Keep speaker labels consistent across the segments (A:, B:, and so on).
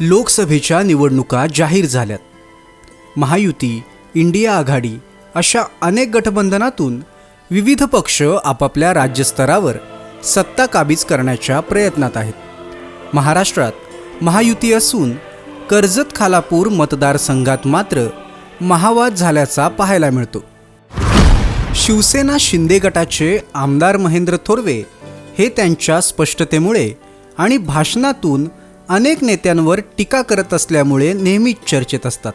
A: लोकसभेच्या निवडणुका जाहीर झाल्यात. महायुती इंडिया आघाडी अशा अनेक गठबंधनातून विविध पक्ष आपापल्या राज्यस्तरावर सत्ता काबीज करण्याच्या प्रयत्नात आहेत. महाराष्ट्रात महायुती असून कर्जत खालापूर मतदारसंघात मात्र महावाद झाल्याचा पाहायला मिळतो. शिवसेना शिंदे गटाचे आमदार महेंद्र थोरवे हे त्यांच्या स्पष्टतेमुळे आणि भाषणातून अनेक नेत्यांवर टीका करत असल्यामुळे नेहमीच चर्चेत असतात.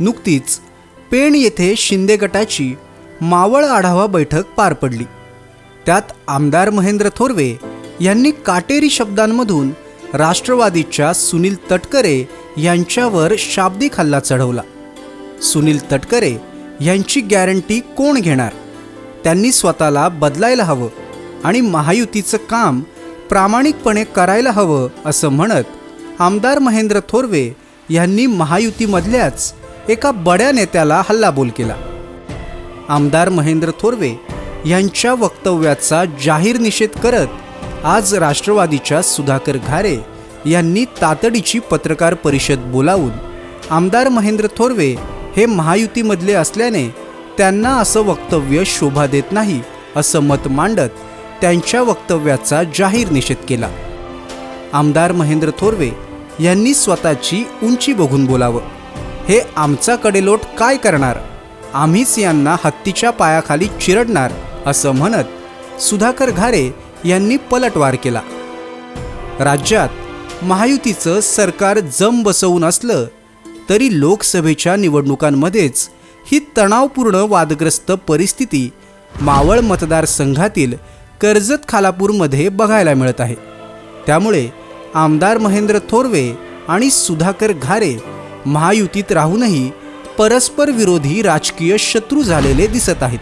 A: नुकतीच पेण येथे शिंदे गटाची मावळ आढावा बैठक पार पडली. त्यात आमदार महेंद्र थोरवे यांनी काटेरी शब्दांमधून राष्ट्रवादीच्या सुनील तटकरे यांच्यावर शाब्दिक हल्ला चढवला. सुनील तटकरे यांची गॅरंटी कोण घेणार? त्यांनी स्वतःला बदलायला हवं आणि महायुतीचं काम प्रामाणिकपणे करायला हवं असं म्हणत आमदार महेंद्र थोरवे यांनी महायुतीमधल्याच एका बड्या नेत्याला हल्लाबोल केला. आमदार महेंद्र थोरवे यांच्या वक्तव्याचा जाहीर निषेध करत आज राष्ट्रवादीच्या सुधाकर घारे यांनी तातडीची पत्रकार परिषद बोलावून आमदार महेंद्र थोरवे हे महायुतीमधले असल्याने त्यांना असं वक्तव्य शोभा देत नाही असं मत मांडत त्यांच्या वक्तव्याचा जाहीर निषेध केला. आमदार महेंद्र थोरवे यांनी स्वतःची उंची बघून बोलावं. हे आमचा कडेलोट काय करणार? आम्हीच यांना हत्तीच्या पायाखाली चिरडणार असं म्हणत सुधाकर घारे यांनी पलटवार केला. राज्यात महायुतीचं सरकार जम बसवून असलं तरी लोकसभेच्या निवडणुकांमध्येच ही तणावपूर्ण वादग्रस्त परिस्थिती मावळ मतदारसंघातील कर्जत खालापूरमध्ये बघायला मिळत आहे. त्यामुळे आमदार महेंद्र थोरवे आणि सुधाकर घारे महायुतीत राहूनही परस्पर विरोधी राजकीय शत्रू झालेले दिसत आहेत.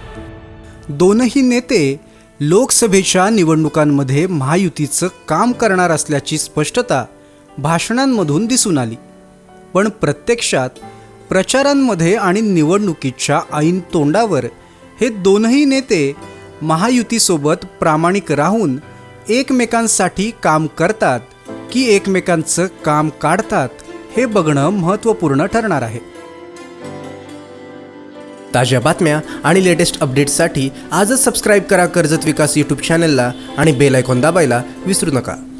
A: दोनही नेते लोकसभेच्या निवडणुकांमध्ये महायुतीचं काम करणार असल्याची स्पष्टता भाषणांमधून दिसून आली. पण प्रत्यक्षात प्रचारांमध्ये आणि निवडणुकीच्या ऐन तोंडावर हे दोनही नेते महायुतीसोबत प्रामाणिक राहून एकमेकांसाठी काम करतात की एकमेकांचं काम काढतात हे बघणं महत्त्वपूर्ण ठरणार आहे.
B: ताज्या बातम्या आणि लेटेस्ट अपडेट्ससाठी आजच सबस्क्राईब करा कर्जत विकास यूट्यूब चॅनलला आणि बेल आयकॉन दाबायला विसरू नका.